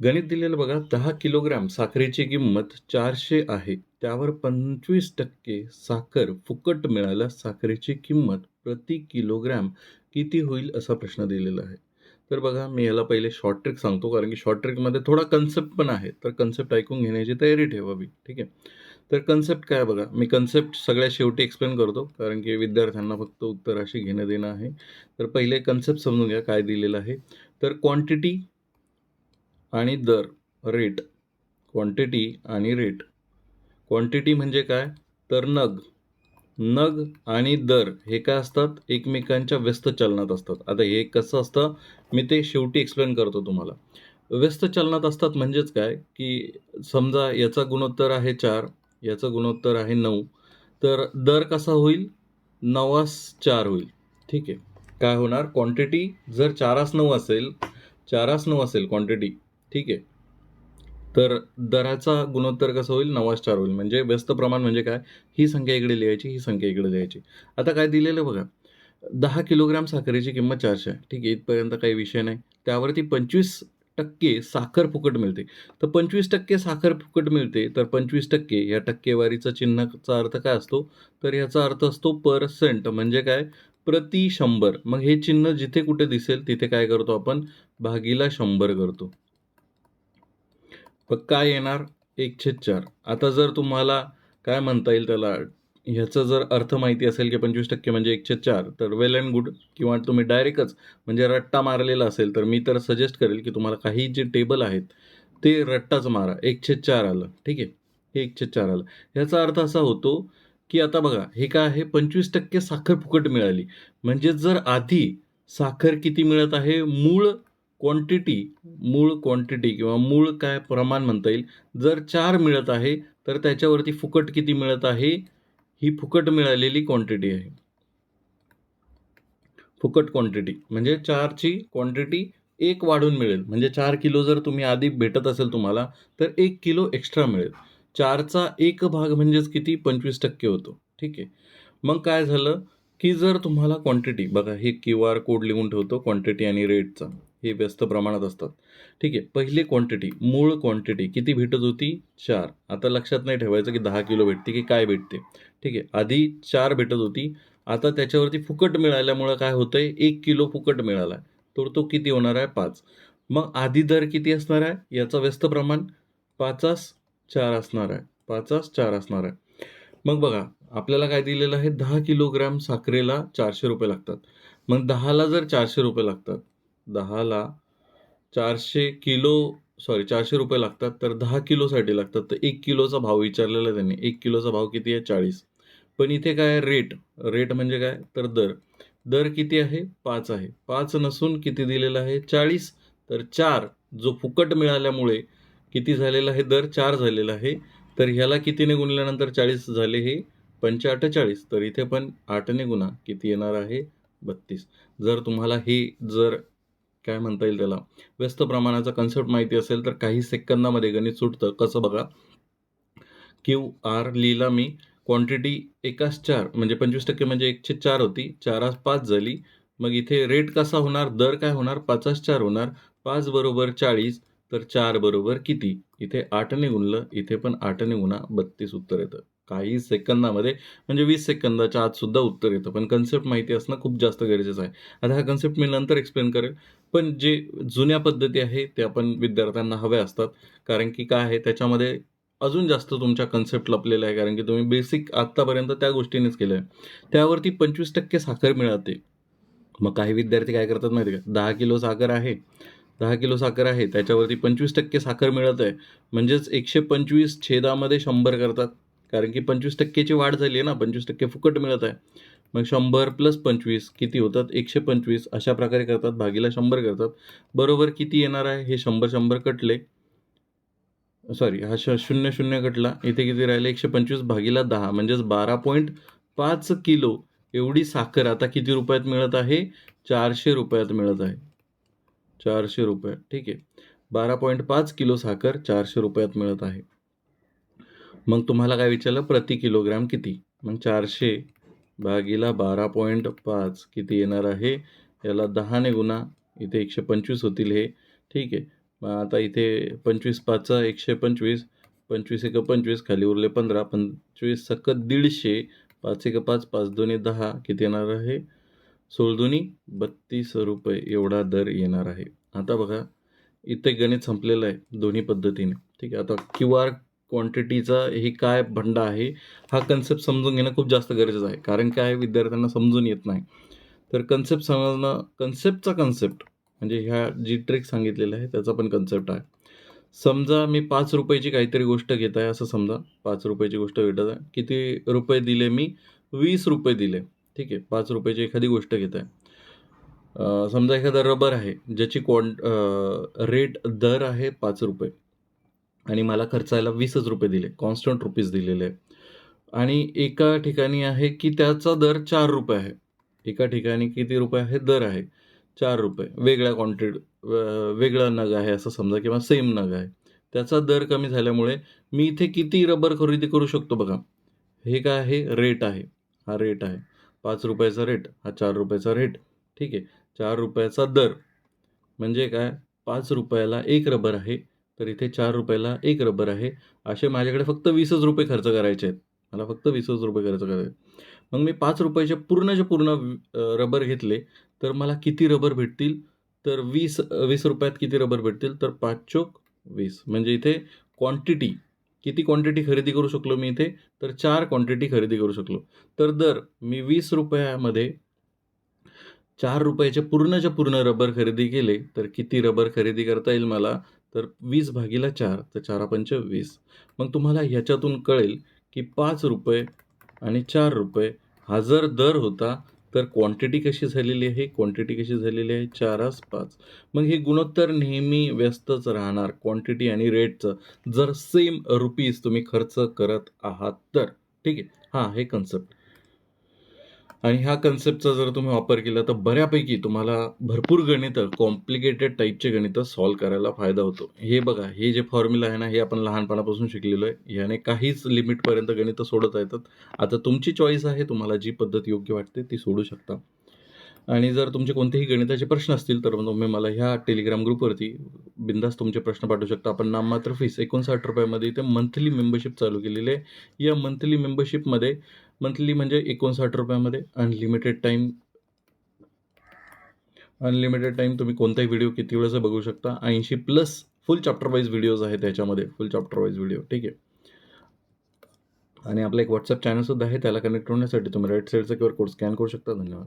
गणित दिलेलं बघा दहा किलोग्रॅम साखरेची किंमत चारशे आहे. त्यावर पंचवीस टक्के साखर फुकट मिळाल्यास साखरेची किंमत प्रति किलोग्रॅम किती होईल असा प्रश्न दिलेला आहे. तर बघा मी याला पहिले शॉर्ट ट्रिक सांगतो कारण की शॉर्ट ट्रिकमध्ये थोडा कन्सेप्ट पण आहे. तर कन्सेप्ट ऐकून घेण्याची तयारी ठेवावी ठीक आहे? तर कन्सेप्ट काय बघा मी कन्सेप्ट सगळ्या शेवटी एक्सप्लेन करतो कारण की विद्यार्थ्यांना फक्त उत्तराशी घेणं देणं आहे. तर पहिले कन्सेप्ट समजून घ्या काय दिलेलं आहे. तर क्वांटिटी आणि दर रेट क्वांटिटी आणि रेट क्वांटिटी म्हणजे काय? तर नग. नग आणि दर हे काय असतात? एकमेकांच्या व्यस्त चलनात असतात. आता हे कसं असतं? मी ते शेवटी एक्सप्लेन करतो तुम्हाला. व्यस्त चलनात असतात म्हणजेच काय? की समजा याचा गुणोत्तर आहे चार याचं गुणोत्तर आहे नऊ तर दर कसा होईल? नवास चार होईल. ठीक आहे. काय होणार? क्वांटिटी जर चारास नऊ असेल चारास नऊ असेल क्वांटिटी ठीक आहे. तर दराचा गुणोत्तर कसं होईल? नवास चार होईल. म्हणजे व्यस्त प्रमाण म्हणजे काय? ही संख्या इकडे लिहायची ही संख्या इकडे लिहायची. आता काय दिलेलं बघा? दहा किलोग्राम साखरेची किंमत चारशे आहे. ठीक आहे इथपर्यंत काही विषय नाही. त्यावरती पंचवीस टक्के साखर फुकट मिळते. तर पंचवीस टक्के साखर फुकट मिळते तर पंचवीस टक्के या टक्केवारीचा चिन्हाचा अर्थ काय असतो? तर याचा अर्थ असतो पर्सेंट म्हणजे काय? प्रति शंभर. मग हे चिन्ह जिथे कुठे दिसेल तिथे काय करतो आपण? भागीला शंभर करतो. मग काय येणार? एकशे चार आता जर तुम्हाला काय म्हणता येईल त्याला? ह्याचा जर अर्थ माहिती असेल की पंचवीस टक्के म्हणजे एकशे चार तर वेल अँड गुड किंवा तुम्ही डायरेक्टच म्हणजे रट्टा मारलेला असेल तर मी तर सजेस्ट करेल की तुम्हाला काही जे टेबल आहेत ते रट्टाच मारा. एकशे चार आलं. ठीक आहे? हे एकशे चार आलं. ह्याचा अर्थ असा होतो की आता बघा हे काय आहे? पंचवीस टक्के साखर फुकट मिळाली. म्हणजे जर आधी साखर किती मिळत आहे? मूळ क्वांटिटी मूळ क्वांटिटी किंवा मूळ काय प्रमाण म्हणता येईल? जर चार मिळत आहे तर त्याच्यावरती फुकट किती मिळत आहे? ही फुकट मिळालेली क्वांटिटी आहे. फुकट क्वांटिटी म्हणजे चारची क्वांटिटी एक वाढून मिळेल. म्हणजे चार किलो जर तुम्ही आधी भेटत असेल तुम्हाला तर एक किलो एक्स्ट्रा मिळेल. चारचा एक भाग म्हणजेच किती? पंचवीस टक्के होतो. ठीक आहे. मग काय झालं? की जर तुम्हाला क्वांटिटी बघा हे क्यू आर कोड लिहून ठेवतो क्वांटिटी आणि रेटचा हे व्यस्त प्रमाणात असतात. ठीक आहे. पहिले क्वांटिटी मूळ क्वांटिटी किती भेटत होती? चार. आता लक्षात नाही ठेवायचं की दहा किलो भेटते की काय भेटते. ठीक आहे. आधी चार भेटत होती. आता त्याच्यावरती फुकट मिळाल्यामुळं काय होतं आहे एक किलो फुकट मिळाला. तर तो किती होणार आहे? पाच. मग आधी दर किती असणार आहे? याचं व्यस्त प्रमाण पाचास चार असणार आहे. पाचास चार असणार आहे. मग बघा आपल्याला काय दिलेलं आहे? दहा किलोग्रॅम साखरेला चारशे रुपये लागतात. मग दहाला जर चारशे रुपये लागतात दहाला चारशे किलो सॉरी चारशे रुपये लागतात तर दहा किलोसाठी लागतात. तर एक किलोचा भाव विचारलेला त्यांनी. एक किलोचा भाव किती आहे? चाळीस. पण इथे काय रेट. रेट म्हणजे काय? तर दर. दर किती आहे? पाच आहे. पाच नसून किती दिलेला आहे? चाळीस. तर चार जो फुकट मिळाल्यामुळे किती झालेला आहे? दर चार झालेला आहे. तर ह्याला कितीने गुणल्यानंतर चाळीस झाले हे? पंचाअठ चाळीस तर इथे पण आठने गुणा. किती येणार आहे? बत्तीस. जर तुम्हाला हे जर काय म्हणता येईल त्याला? व्यस्त प्रमाणाचा कन्सेप्ट माहिती असेल तर काही सेकंदामध्ये गणित सुटतं. कसं बघा? क्यू आर लिहिला मी. क्वांटिटी एकाच चार म्हणजे पंचवीस टक्के म्हणजे एकशे चार होती. चारास पाच झाली. मग इथे रेट कसा होणार? दर काय होणार? पाचास चार होणार. पाच बरोबर चाळीस तर चार बरोबर किती? इथे आठने गुणलं इथे पण आठने गुणा बत्तीस उत्तर येतं. काही सेकंदामध्ये म्हणजे वीस सेकंदाच्या आत सुद्धा उत्तर येतं. पण कन्सेप्ट माहिती असणं खूप जास्त गरजेचं आहे. आता हा कन्सेप्ट मी नंतर एक्सप्लेन करेल. पण जे जुन्या पद्धती आहे ते आपण विद्यार्थ्यांना हव्या असतात. कारण की काय आहे त्याच्यामध्ये अजून जास्त तुमच्या कन्सेप्ट लपलेला आहे. कारण की तुम्ही बेसिक आत्तापर्यंत त्या गोष्टीनेच केलं आहे त्यावरती पंचवीस टक्के साखर मिळते. मग काही विद्यार्थी काय करतात माहिती का? दहा किलो साखर आहे. दहा किलो साखर आहे. त्याच्यावरती पंचवीस टक्के साखर मिळत आहे. म्हणजेच एकशे पंचवीस छेदामध्ये शंभर करतात. कारण की पंचवीस टक्केची वाढ झाली आहे ना. पंचवीस टक्के फुकट मिळत आहे. मग शंभर प्लस पंचवीस किती होतात? एकशे पंचवीस अशा प्रकारे करतात. भागीला शंभर करतात. बरोबर किती येणार आहे? हे शंभर शंभर कटले. सॉरी हा श शून्य शून्य कटला. इथे किती राहिले? एकशे पंचवीस भागीला दहा म्हणजेच बारा पॉईंट पाच किलो एवढी साखर आता किती रुपयात मिळत आहे? चारशे रुपयात मिळत आहे. चारशे रुपये ठीक आहे. बारा पॉईंट पाच किलो साखर चारशे रुपयात मिळत आहे. मग तुम्हाला काय विचारलं? प्रति किलोग्रॅम किती? मग चारशे भागीला बारा पॉईंट पाच किती येणार आहे? याला दहाने गुणा इथे एकशे पंचवीस होतील हे. ठीक आहे. मग आता इथे पंचवीस पाचचा एकशे पंचवीस पंचवीस एक पंचवीस खाली उरले पंधरा पंचवीस सकत दीडशे पाच एक पाच पाच दोन्ही दहा किती येणार आहे? सोळ दोन्ही बत्तीस रुपये एवढा दर येणार आहे. आता बघा इथे गणित संपलेलं आहे दोन्ही पद्धतीने. ठीक आहे. आता क्यू आर क्वांटिटीचा हे काय भंडा आहे हा कन्सेप्ट समजून घेणं खूप जास्त गरजेचं आहे. कारण काय विद्यार्थ्यांना समजून येत नाही. तर कन्सेप्ट समजणं कन्सेप्टचा कन्सेप्ट म्हणजे ह्या जी ट्रिक सांगितलेलं आहे त्याचा पण कन्सेप्ट आहे. समजा मी पाच रुपयाची काहीतरी गोष्ट घेत आहे असं समजा पाच रुपयाची गोष्ट भेटत आहे किती रुपये दिले मी? वीस रुपये दिले. ठीक आहे पाच रुपयाची एखादी गोष्ट घेत आहे. समजा एखादा रबर आहे ज्याची क्वांट रेट दर आहे पाच रुपये. आणि मला खर्चायला वीसच रुपये दिले कॉन्स्टंट रुपीज दिलेले. आणि एका ठिकाणी आहे की त्याचा दर चार रुपये आहे. एका ठिकाणी किती रुपये आहे? दर आहे. चार रुपये. वेगळ्या क्वांटिटी वेगळा नग आहे असं समजा किंवा सेम नग आहे. त्याचा दर कमी झाल्यामुळे मी इथे किती रबर खरेदी करू शकतो बघा. हे काय आहे? रेट आहे. हा रेट आहे. पाच रुपयाचा रेट हा चार रुपयाचा रेट ठीक आहे. चार रुपयाचा दर. म्हणजे काय? पाच रुपयाला एक रबर आहे. तर इथे चार रुपयाला एक रबर आहे. असे माझ्याकडे फक्त वीसच रुपये खर्च करायचे आहेत. मला फक्त वीसच रुपये खर्च करायचे आहेत. मग मी पाच रुपयाचे पूर्णचे पूर्ण रबर घेतले तर मला किती रबर भेटतील? तर वीस वीस रुपयात किती रबर भेटतील? तर पाच चोक वीस. म्हणजे इथे क्वांटिटी किती क्वांटिटी खरेदी करू शकलो मी इथे? तर चार क्वांटिटी खरेदी करू शकलो. तर दर मी वीस रुपयामध्ये चार रुपयाचे पूर्णच्या पूर्ण रबर खरेदी केले तर किती रबर खरेदी करता येईल मला? तर वीस भागीला चार तर चारा पंच वीस. मग तुम्हाला ह्याच्यातून कळेल की पाच रुपये आणि चार रुपये हा जर दर होता तर क्वांटिटी कशी झालेली आहे? क्वांटिटी कशी झालेली आहे? चारास पाच. मग हे गुणोत्तर नेहमी व्यस्तच राहणार क्वांटिटी आणि रेटचं जर सेम रुपीज तुम्ही खर्च करत आहात तर. ठीक आहे? हां हे कन्सेप्ट आणि ह्या कन्सेप्टचा जर तुम्ही वापर केला तर बऱ्यापैकी तुम्हाला भरपूर गणितं कॉम्प्लिकेटेड टाईपचे गणितं सॉल्व करायला फायदा होतो. हे बघा हे जे फॉर्म्युला आहे ना हे आपण लहानपणापासून शिकलेलो आहे. याने काहीच लिमिटपर्यंत गणितं सोडता येतात. आता तुमची चॉईस आहे तुम्हाला जी पद्धत योग्य वाटते ती सोडू शकता. आणि जर तुमचे कोणतेही गणिताचे प्रश्न असतील तर तुम्ही मला ह्या टेलिग्राम ग्रुपवरती बिंदास तुमचे प्रश्न पाठवू शकता. आपण नाममात्र फीस एकोणसाठ रुपयामध्ये इथे मंथली मेंबरशिप चालू केलेली आहे. या मंथली मेंबरशिपमध्ये मंथली म्हणजे एकोणसाठ रुपयामध्ये अनलिमिटेड टाईम अनलिमिटेड टाईम तुम्ही कोणताही व्हिडिओ किती वेळेस बघू शकता. ऐंशी plus full chapter wise videos आहेत त्याच्यामध्ये फुल चॅप्टर वाईज व्हिडिओ ठीक आहे? आणि आपला एक व्हॉट्सअप चॅनलसुद्धा आहे त्याला कनेक्ट होण्यासाठी तुम्ही राईट साईडचा क्यू आर कोड स्कॅन करू शकता. धन्यवाद.